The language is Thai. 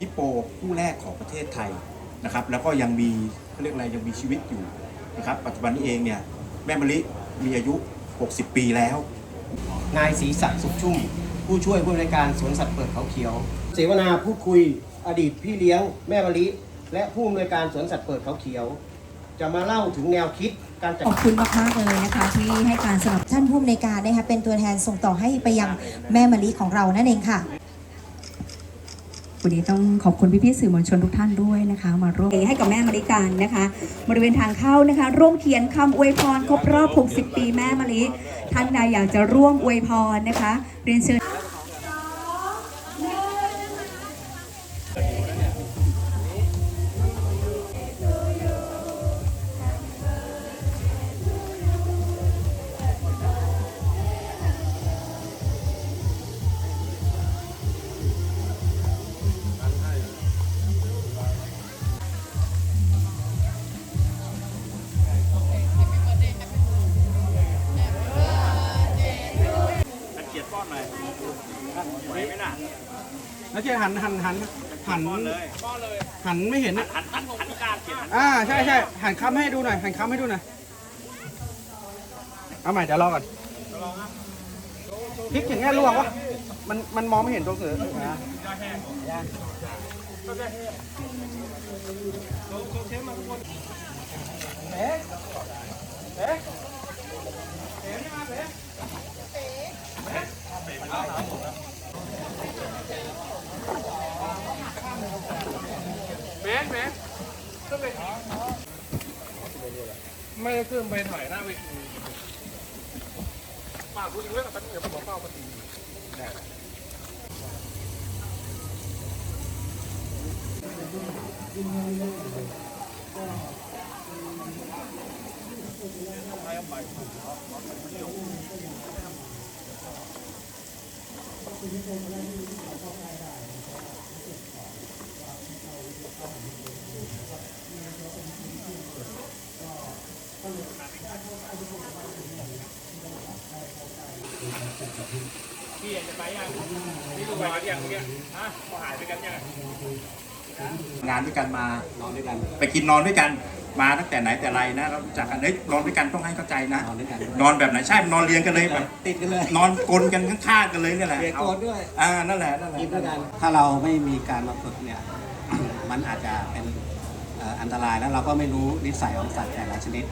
ฮิปโปผู้แรกของประเทศไทยนะครับ แล้วก็ยังมีเขาเรียกอะไรยังมีชีวิตอยู่นะครับ ปัจจุบันนี้เองเนี่ยแม่มะลิมีอายุ 60 ปีแล้ว นายศรีศักดิ์สุขชุ่ม ผู้ช่วยผู้บริการสวนสัตว์เปิดเขาเขียว เสวนาพูดคุยอดีตพี่เลี้ยงแม่มะลิ และผู้อำนวยการสวนสัตว์เปิดเขาเขียว จะมาเล่าถึงแนวคิดการจัด ขอบคุณมากๆเลยนะคะ ที่ให้การสนับท่านผู้อำนวยการนะคะเป็นตัวแทนส่งต่อให้ไปยังแม่มะลิของเรานั่นเองค่ะ วันนี้ต้องขอบคุณพี่ๆสื่อมวลชนทุกท่านด้วยนะคะ มาร่วมให้กับแม่มาริการนะคะ บริเวณทางเข้านะคะ ร่วมเขียนคำอวยพรครบรอบ 60 ปีแม่มาริท่านใดอยากจะร่วมอวยพรนะคะ เรียนเชิญ แล้วเจ๊หันหันหันหันเลยหันไม่เห็นหันหันหันกาเขียนอ่าใช่ใช่หันคำให้ดูหน่อยหันคำให้ดูหน่อยเอาใหม่เดี๋ยวรอก่อนพลิกอย่างเงี้ยล่วงวะมันมันมองไม่เห็นตัวเสือ ไม่ได้ขึ้นไปถอยหน้าเวทีปากพูดเรื่องกับตั้งเดี๋ยวผม บอกเป้าปฏิงานด้วยกันมานอนด้วยกัน ไปกินนอนด้วยกันมาตั้งแต่ไหนแต่ไรนะเรารู้จักกันเฮ้ยนอนด้วยกันต้องให้เข้าใจนะนอนด้วยกันนอนแบบไหนใช่นอนเรียงกันเลยแบบติดกันเลยนอนกลนกันข้างๆกันเลยนี่แหละเบียดโกนด้วยอ่านั่นแหละนั่นแหละกินด้วยกันถ้าเราไม่มีการมาฝึกเนี่ยมันอาจจะเป็นเอ่ออันตรายแล้วเราก็ไม่รู้นิสัยของสัตว์แต่ละชนิด